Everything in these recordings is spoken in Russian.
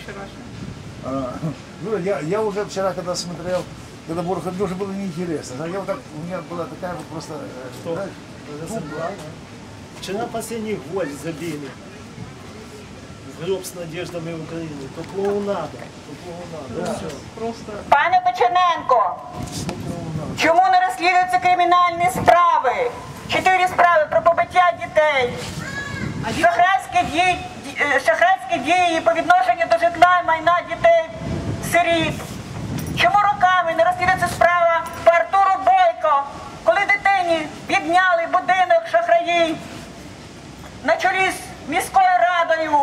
Как тебе вчерашний? А, ну, я, я уже вчера, когда смотрел, когда Борох мне уже было неинтересно. Знаешь, Я вот так, у меня была такая вот просто... э, знаешь, тупо. Вчера последний гол забили. Гроб с надеждами Украины. То клоунада. То клоунада. Все. Просто Пане Печененко, чому не розслідуються кримінальні справи? Чотири справи про побиття дітей. Шахрайські дії, е, шахрайські дії по відношенню до житла і майна дітей сиріт. Чому роками не розслідується справа по Артуру Бойко, коли дитині відняли будинок шахраї на чолі з міською радою?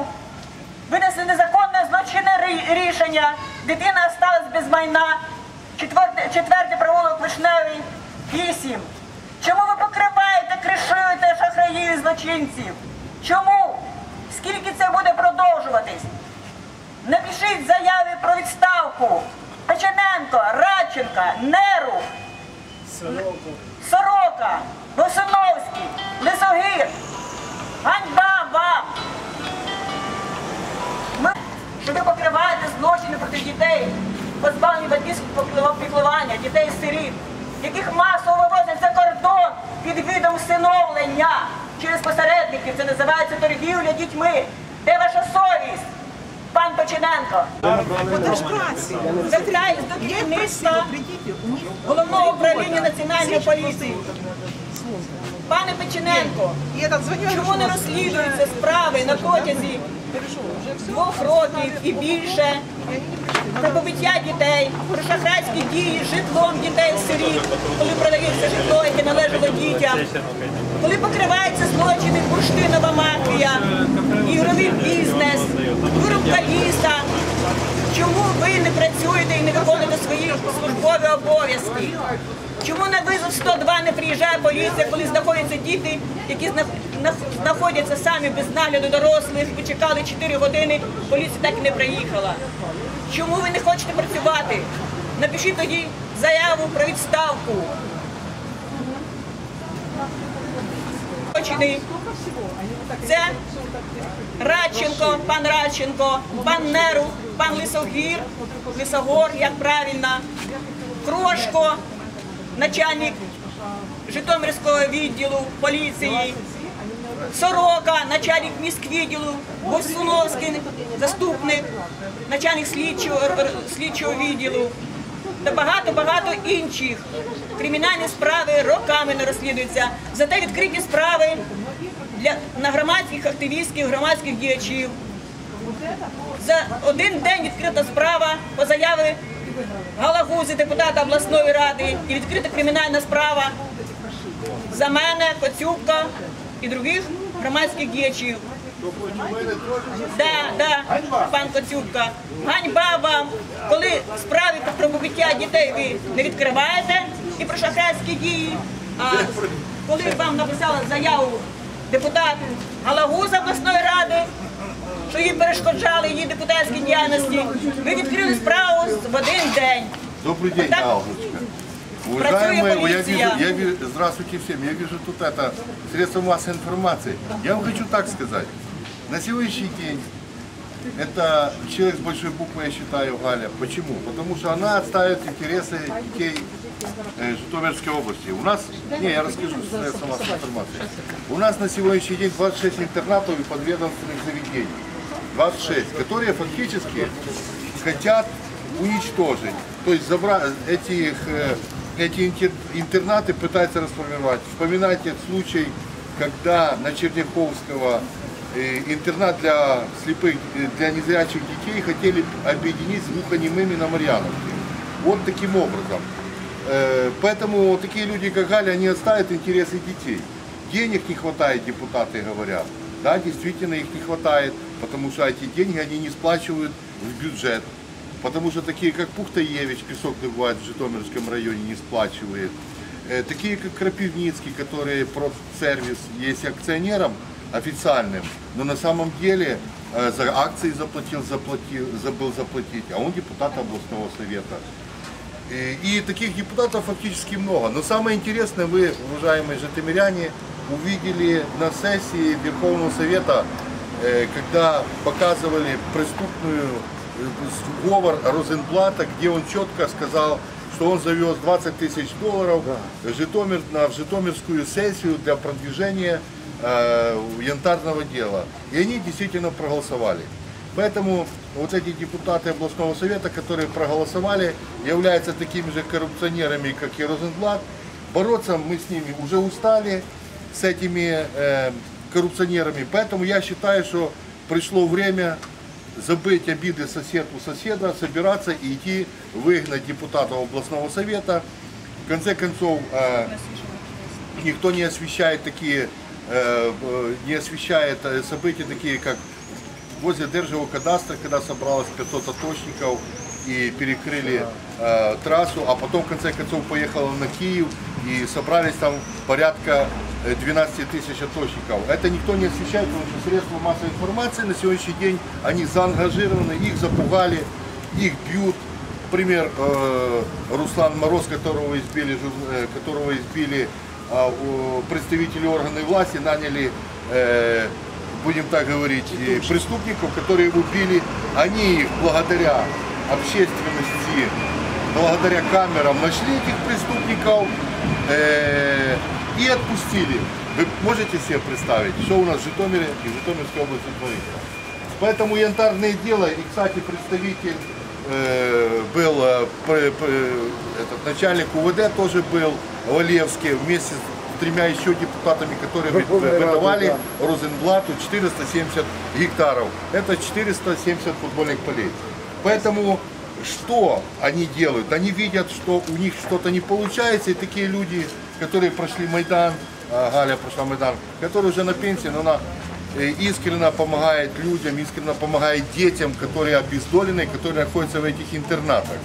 Винесли незаконне злочинне рішення. Дитина осталась без майна. Четвертий провулок Вишневий, вісім. Чому ви покриваєте, кришуєте шахраїв і злочинців? Чому? Скільки це буде продовжуватись? Напишіть заяви про відставку. Печененко, Радченка, Неру, Сороку. Сорока, Босиновський, Лисогір. Ганьба вам! Ми, що ви покриваєте злочини проти дітей, позбавлені батьківського піклування, дітей сиріт, яких масово вивозять за кордон під видом всиновлення через посередників. Це називається торгівля дітьми. Де ваша совість? Пан Печененко. Звертаюсь до керівництва головного управління національної поліції. Пане Печененко, И этот звоню, чому не розслідуються справи на протязі двох років і більше про побиття дітей, про шахрайські дії житлом дітей сиріт, коли продається житло, яке належало дітям, коли покриваються злочини бурштинова мафія, ігровий бізнес, вирубка ліса. Чому ви не працюєте і не виконуєте свої службові обов'язки? Чому на визов 102 не приїжджає поліція, коли знаходяться діти, які знаходяться самі без нагляду дорослих, ви чекали 4 години, поліція так і не приїхала? Чому ви не хочете працювати? Напишіть тоді заяву про відставку. Це Радченко, пан Радченко, пан Неру, пан Лисогір, Лисогор, як правильно, Крошко, начальник Житомирського відділу поліції, Сорока, начальник міськвідділу, Босуновський, заступник, начальник слідчого, слідчого відділу та багато-багато інших. Кримінальні справи роками не розслідуються. Зате відкриті справи для, на громадських активістів, громадських діячів. За один день відкрита справа по заяві Галагузи, депутата обласної ради, і відкрита кримінальна справа за мене, Коцюбка і других громадських діячів. Да, да, пан Коцюбка. Ганьба вам, коли справи про побиття дітей ви не відкриваєте і про шахрайські дії. А коли вам написала заяву депутат Галагуза обласної ради, що їй перешкоджали її депутатській діяльності, ви відкрили справу в один день. Добрый день, Так. Аллочка. Уважаемые, я полиция. вижу, я вижу, здравствуйте всем, я вижу тут это средства массовой информации. Я вам хочу так сказать. На сегодняшний день это человек с большой буквы, я считаю, Галя. Почему? Потому что она отстаивает интересы детей э, Житомирской области. У нас, не, я расскажу средства массовой информации. У нас на сегодняшний день 26 интернатов и подведомственных заведений. 26, которые фактически хотят уничтожить. То есть забрать этих, э, эти интер- интернаты пытаются расформировать. Вспоминайте случай, когда на Черняховского э, интернат для слепых, э, для незрячих детей хотели объединить с глухонемыми на Марьяновке. Вот таким образом. Э, Поэтому такие люди, как Галя, они отставят интересы детей. Денег не хватает, депутаты говорят. Да, действительно их не хватает, потому что эти деньги они не сплачивают в бюджет. Потому что такие, как Пухтаевич, песок добывает в Житомирском районе, не сплачивает. Э, Такие, как Крапивницкий, который профсервис есть акционером официальным, но на самом деле э, за акции заплатил, заплатил, забыл заплатить, а он депутат областного совета. И, и таких депутатов фактически много. Но самое интересное, вы, уважаемые житомиряне, увидели на сессии Верховного Совета, э, когда показывали преступную э, сговор Розенблата, где он четко сказал, что он завез 20 тысяч долларов в Житомир, на, в Житомирскую сессию для продвижения э, янтарного дела. И они действительно проголосовали. Поэтому вот эти депутаты областного совета, которые проголосовали, являются такими же коррупционерами, как и Розенблат. Бороться мы с ними уже устали, с этими э, коррупционерами. Поэтому я считаю, что пришло время забыть обиды сосед у соседа, собираться и идти выгнать депутатов областного совета. В конце концов, э, никто не освещает такие, э, э, не освещает э, события такие, как возле Держевого кадастра, когда собралось 500 аточников и перекрыли э, трассу, а потом в конце концов поехала на Киев и собрались там порядка э, 12 тысяч аточников. Это никто не освещает, потому что средства массовой информации на сегодняшний день, они заангажированы, их запугали, их бьют. Пример э, Руслан Мороз, которого избили, э, которого избили а, представители органов власти, наняли э, будем так говорить, преступников, которые убили, они их благодаря общественности, благодаря камерам нашли этих преступников э, и отпустили. Вы можете себе представить, что у нас в Житомире и в Житомирской области творится? Поэтому янтарное дело, и, кстати, представитель э, был, э, этот, начальник УВД тоже был, Валевский, вместе с тремя еще депутатами, которые выдавали да. Розенблату 470 гектаров. Это 470 футбольных полей. Поэтому что они делают? Они видят, что у них что-то не получается, и такие люди, которые прошли Майдан, а, Галя прошла Майдан, которые уже на пенсии, но она э, искренне помогает людям, искренне помогает детям, которые обездолены, которые находятся в этих интернатах.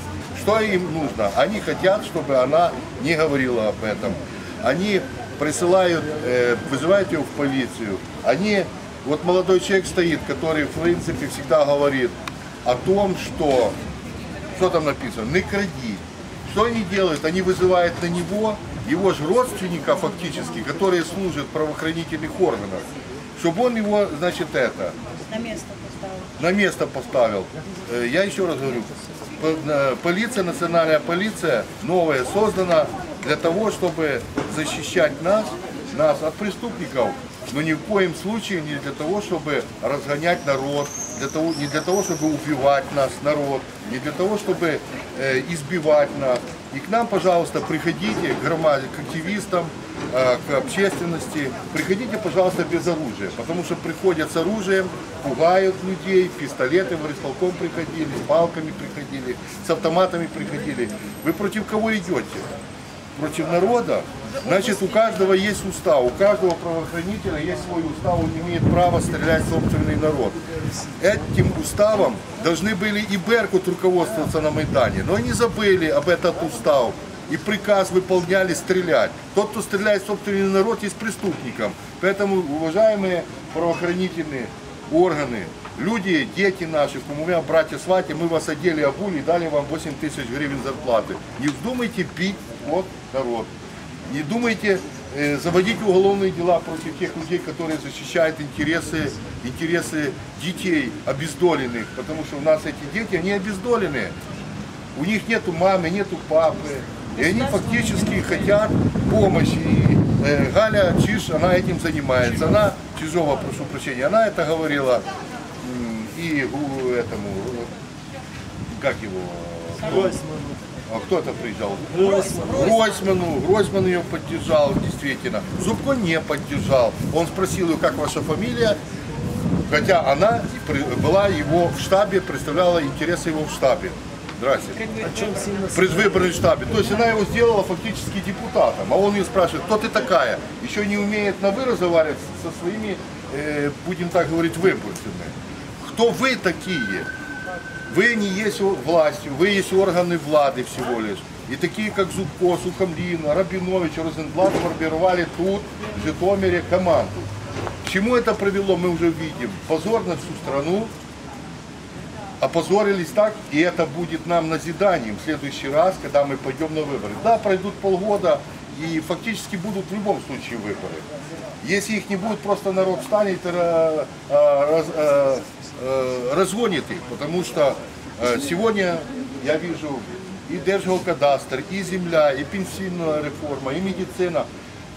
Что им нужно? Они хотят, чтобы она не говорила об этом. Они присылают, э, вызывают ее в полицию. Они, вот молодой человек стоит, который в принципе всегда говорит о том, что, что там написано, не кради. Что они делают? Они вызывают на него его же родственника фактически, которые служат в правоохранительных органах, чтобы он его, значит, это, На место поставил. на место поставил. Э, Я еще раз говорю, на- полиция, национальная полиция новая создана для того, чтобы защищать нас, нас от преступников, но ни в коем случае не для того, чтобы разгонять народ, для того, не для того, чтобы убивать нас, народ, не для того, чтобы э, избивать нас. И к нам, пожалуйста, приходите к к активистам, э, к общественности, приходите, пожалуйста, без оружия, потому что приходят с оружием, пугают людей, пистолеты в исполком приходили, с палками приходили, с автоматами приходили. Вы против кого идете? Против народа? Значит, у каждого есть устав, у каждого правоохранителя есть свой устав, он имеет право стрелять в собственный народ. Этим уставом должны были и Беркут руководствоваться на Майдане, но они забыли об этот устав и приказ выполняли стрелять. Тот, кто стреляет в собственный народ, есть преступником. Поэтому, уважаемые правоохранительные органы, люди, дети наши, кумовья, братья, свати, мы вас одели, обули и дали вам 8 тысяч гривен зарплаты. Не вздумайте бить вот народ. Не думайте заводить уголовные дела против тех людей, которые защищают интересы, интересы детей обездоленных, потому что у нас эти дети, они обездоленные. У них нету мамы, нету папы, и они фактически хотят помощи. И э, Галя Чиш, она этим занимается. Она, Чижова, прошу прощения, она это говорила и этому, э, как его, Гройсман. А кто это приезжал? Гройсман. Гройсман ее поддержал, действительно. Зубко не поддержал. Он спросил ее, как ваша фамилия, хотя она была его в штабе, представляла интересы его в штабе. Сильно В предвыборном штабе. То есть она его сделала фактически депутатом. А он ее спрашивает, кто ты такая? Еще не умеет на вы разговаривать со своими, э, будем так говорить, выборцами. Кто вы такие? Вы не есть властью, вы есть органы влады всего лишь. И такие, как Зубко, Сухомлин, Рабинович, Розенблат формировали тут, в Житомире, команду. К чему это привело, мы уже видим. Позор на всю страну, опозорились так, и это будет нам назиданием в следующий раз, когда мы пойдем на выборы. Да, пройдут полгода, и фактически будут в любом случае выборы. Если их не будет, просто народ встанет э, э, раз- э, разгонит их, потому что э, сегодня я вижу и Держгеокадастр, и земля, и пенсионная реформа, и медицина.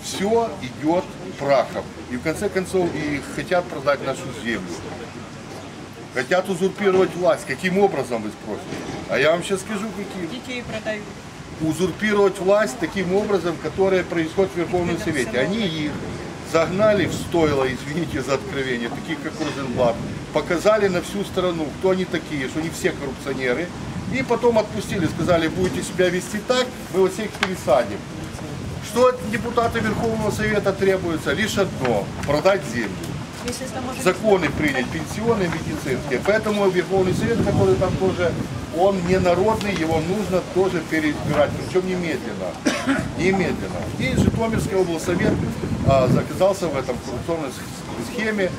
Все идет прахом. И в конце концов и хотят продать нашу землю. Хотят узурпировать власть. Каким образом, вы спросите? А я вам сейчас скажу, каким. Детей продают. Узурпировать власть таким образом, которое происходит в Верховном Совете. Они их загнали в стойло, извините за откровение, таких как Розенблат, показали на всю страну, кто они такие, что они все коррупционеры, и потом отпустили, сказали, будете себя вести так, мы вас всех пересадим. Что от депутата Верховного Совета требуется? Лишь одно – продать землю законы принять, пенсионные, медицинские. Поэтому Верховный Совет, который там тоже, он не народный, его нужно тоже переизбирать, причем немедленно. Немедленно. И Житомирский облсовет а, оказался в этом коррупционной схеме.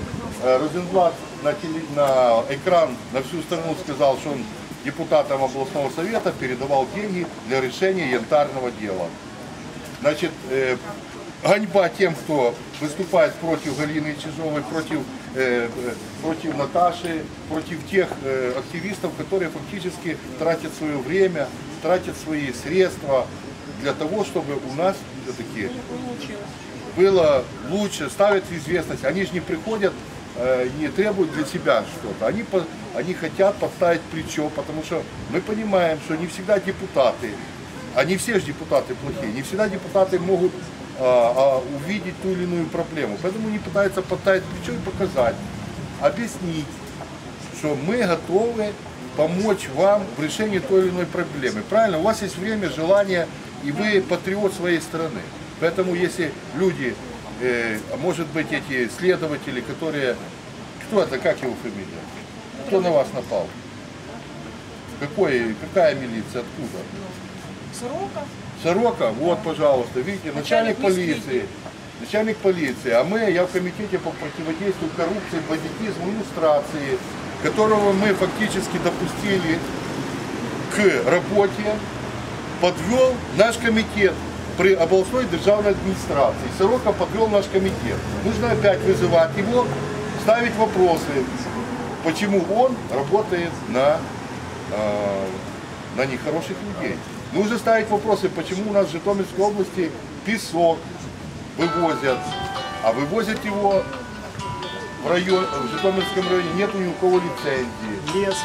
А, Розенблат на, теле- на экран на всю страну сказал, что он депутатам областного совета передавал деньги для решения янтарного дела. Значит, э, ганьба тем, кто выступает против Галины Чижовой, против, э, против Наташи, против тех э, активистов, которые фактически тратят свое время, тратят свои средства для того, чтобы у нас все-таки было лучше, ставят известность. Они же не приходят, э, не требуют для себя что-то. Они, они хотят подставить плечо, потому что мы понимаем, что не всегда депутаты, а не все же депутаты плохие, не всегда депутаты могут а, а, увидеть ту или иную проблему. Поэтому они пытаются подставить плечо и показать, объяснить, что мы готовы помочь вам в решении той или иной проблемы. Правильно? У вас есть время, желание, и вы патриот своей страны. Поэтому если люди, э, а может быть эти следователи, которые... Кто это, как его фамилия? Кто на вас напал? Какой, какая милиция, откуда? Сорока. Сорока, вот, пожалуйста, видите, начальник Начальник полиции. Начальник полиции, а мы, я в комитете по противодействию коррупции, бандитизму, иллюстрации, которого мы фактически допустили к работе, подвел наш комитет при областной державной администрации. Сорока подвел наш комитет. Нужно опять вызывать его, ставить вопросы, почему он работает на, э, на нехороших людей. Нужно ставить вопросы, почему у нас в Житомирской области песок вывозят, а вывозят его в, район, в Житомирском районе, нет ни у кого лицензии. Лес.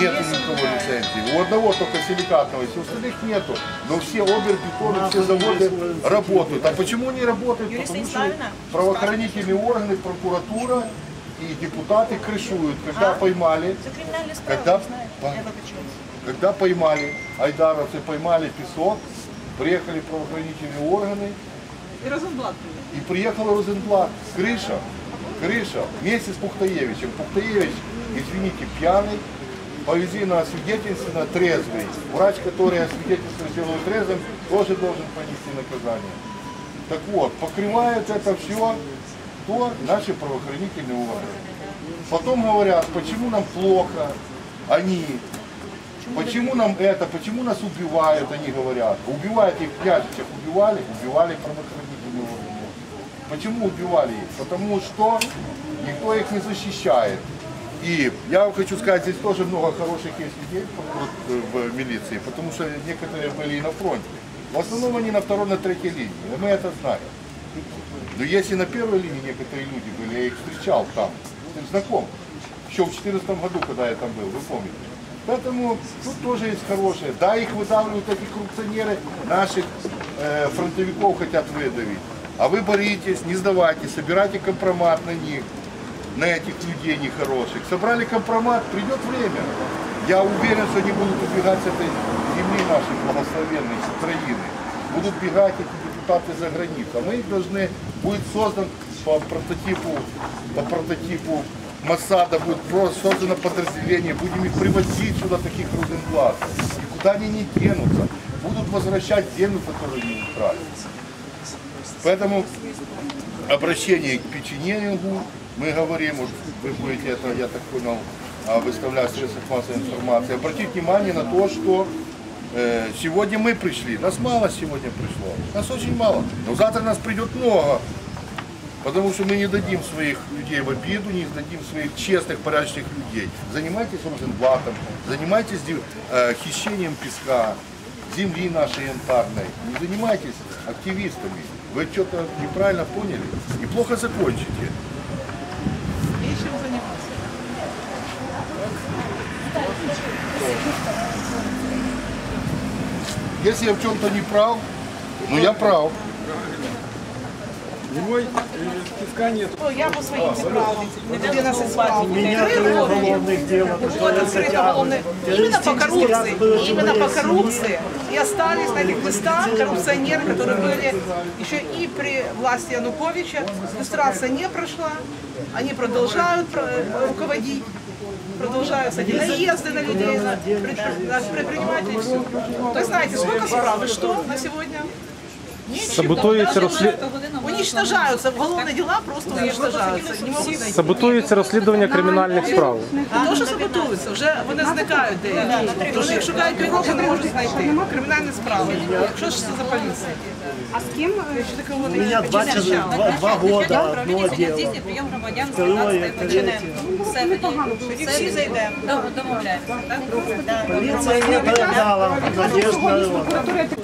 Нет ни у кого лицензии. У одного только силикатного, у остальных нету. Но все обербетоны, все заводы работают. А почему не работают? Потому что правоохранительные органы, прокуратура и депутаты крышуют. Когда А? поймали, Когда- когда поймали, айдаровцы поймали песок, приехали правоохранительные органы, І Розенблат. и приехал Розенблат. Крыша, крыша, вместе с Пухтаевичем. Пухтаевич, извините, пьяный, повезли на освидетельственно трезвый. Врач, который освидетельственно сделал трезвым, тоже должен понести наказание. Так вот, покрывают это все то наши правоохранительные органы. Потом говорят, почему нам плохо, они, почему нам это, почему нас убивают, они говорят. Убивают их княжичах, убивали, убивали правоохранительные органы. Почему убивали их? Потому что никто их не защищает. И я вам хочу сказать, здесь тоже много хороших есть людей в- милиции, потому что некоторые были и на фронте. В основном они на второй, на третьей линии, и мы это знаем. Но если на первой линии некоторые люди были, я их встречал там, знаком, еще в 2014 году, когда я там был, вы помните. Поэтому тут тоже есть хорошее. Да, их выдавливают эти коррупционеры, наших э, фронтовиков хотят выдавить. А вы боритесь, не сдавайте, собирайте компромат на них, на этих людей нехороших. Собрали компромат, придет время. Я уверен, что они будут убегать с этой земли нашей благословенной, с Украины. Будут бегать эти депутаты за границу. А мы должны, будет создан по прототипу, по прототипу Моссада, будет просто создано подразделение, будем их привозить сюда, таких Розенблатов. И куда они не денутся. Будут возвращать землю, которую они украли. Поэтому обращение к печенегу, мы говорим, вот вы будете это, я так понял, а, выставлять в средствах массовой информации, обратить внимание на то, что э, сегодня мы пришли, нас мало сегодня пришло, нас очень мало, но завтра нас придет много, потому что мы не дадим своих людей в обиду, не дадим своих честных, порядочных людей. Занимайтесь Розенблатом, занимайтесь э, хищением песка, земли нашей янтарной, не занимайтесь активистами. Вы что-то неправильно поняли и плохо закончите. Есть чем заниматься. Если я в чем-то не прав, ну я прав. Ну, я по своим справам. 11 справ. У меня три уголовных дела, Вот открыто уголовное. Именно по коррупции. Именно по коррупции. И остались на этих местах коррупционеры, которые были еще и при власти Януковича. Люстрация не прошла. Они продолжают про- руководить. Продолжаются эти наезды на людей, на, на предпринимателей. То есть, знаете, сколько справ и что на сегодня? Ничего. Саботується Даже розслід... Уничтожаются, уголовные дела просто уничтожаются. Не могут найти. Саботується розслідування кримінальних справ. Дуже саботуються, вже вони зникають деякі. Вони їх шукають півроку, не можуть знайти. Кримінальні справи. Що ж це за поліція? А з ким такого У меня два, часа- два, два года прийом громадян з Второе, 12. Все тоді всі зайдемо. Домовляємося. Полиция не надежд народа.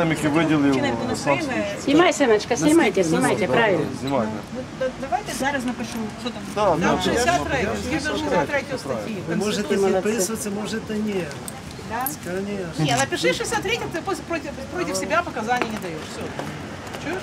матеріалам, які виділив Чиненко не сам прийме. Снимай, Сыночка, снимайте, снимайте, правильно. знімайте. Ну, Давайте зараз напишу, що там. Да, Там да, 63, згідно 63 статті. Вы можете подписываться, можете нет. Да? Конечно. Не, напиши 63, ты после- против, против себя показаний не даешь. Все. Чуешь?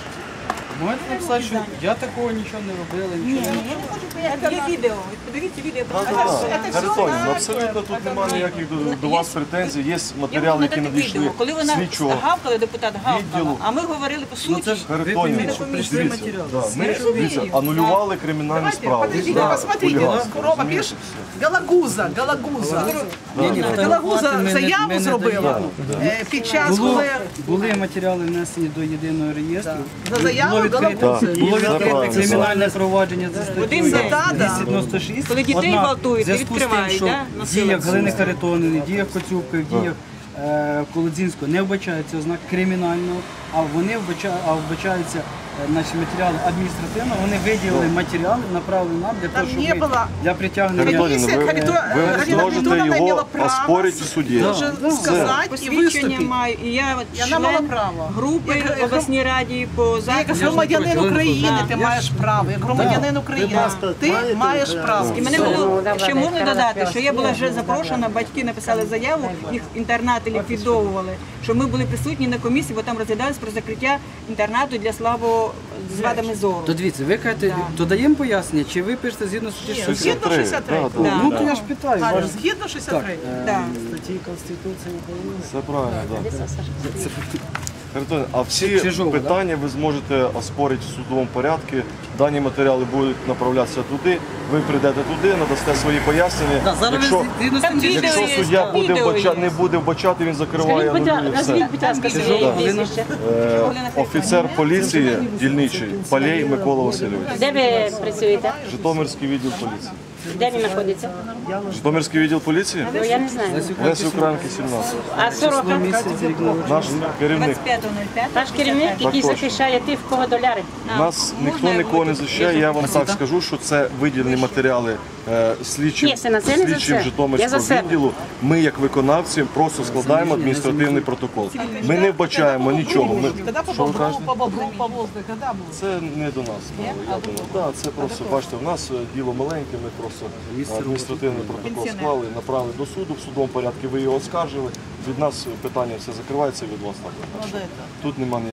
Можете написати, що я такого нічого не робила, нічого не Є відео, подивіться відео. Да, да, да. Харитонів, абсолютно тут немає ніяких до, до вас претензій. Є матеріали, які надійшли відео, коли вона слідчого. гавкала, депутат гавкала, відділу. а ми говорили по суті. Харитонів, прийшли дивіться, матеріали. да, ми дивіться, анулювали справи. подождите, за посмотрите. хуліганство, Рома, розумієте? Галагуза, Галагуза. Белагу заяву зробила е, під час, коли були матеріали внесені до єдиного реєстру. За заяву було відкрите кримінальне провадження за статтю 296. Коли дітей гвалтують, відкривають. Діях Галини Харитонини, діях Коцюбки, діях. Е, Колодзінського не вбачається ознак кримінального, а вони вбачаються е, наші матеріали адміністративно, вони виділили матеріали, направили нам для того, щоб не ми було. для притягнення Харитонівна, Комісія ви, ви зможете Харитонівна його мала право оспорити в суді. Дуже сказати і Посвідчення виступити. маю, і я от І вона мала член право. групи Як- в обласній раді по Як захисту. громадянин України Да. ти маєш право, як громадянин України ти маєш право. І мене Ну, було ще можна додати, що я була вже запрошена, батьки написали заяву, їх інтернати ліквідовували, що ми були присутні на комісії, бо там розглядалось про закриття інтернату для слабо з вадами зору. То дивіться, ви кажете, додаємо пояснення, чи ви пишете згідно з Ні, 63? Згідно 63. Да, да. Ну, то я ж питаю. Галя, ваш- Згідно 63. Да. Конституції Конституции Украины. Це правильно, так. А всі Чижова, да? питання ви зможете оспорити в судовому порядку. Дані матеріали будуть направлятися туди. Ви прийдете туди, надасте свої пояснення. Да, зараз Якщо, ви Там відео якщо є, суддя там буде відео є. не буде вбачати, він закриває Скажіть, будь ласка, анулює все. назвіть, будь ласка, своє прізвище. Е, Офіцер поліції дільничий Палєй Микола Васильович. Де ви працюєте? Житомирський відділ поліції. Де він знаходиться? Житомирський відділ поліції? Ну, я не знаю. Лесі Українки 17. А Сорока? Наш керівник. 25.05. Ваш керівник, який Також. захищає тих, в кого доляри. Нас ніхто нікого не захищає. Я вам так скажу, що це виділені матеріали слідчим, Ні, це не за слідчим це. Я за Житомирського себе. відділу. Ми, як виконавці, просто складаємо адміністративний протокол. Ми не вбачаємо нічого. Ми по що ви бобру, кажете? по бобру, по? Це не до нас. справа, Я думаю, да, це просто бачите, в нас е, діло маленьке. Ми просто адміністративний протокол склали, направили до суду в судовому порядку. Ви його оскаржили. Від нас питання все закривається, від вас також. Так що Тут немає.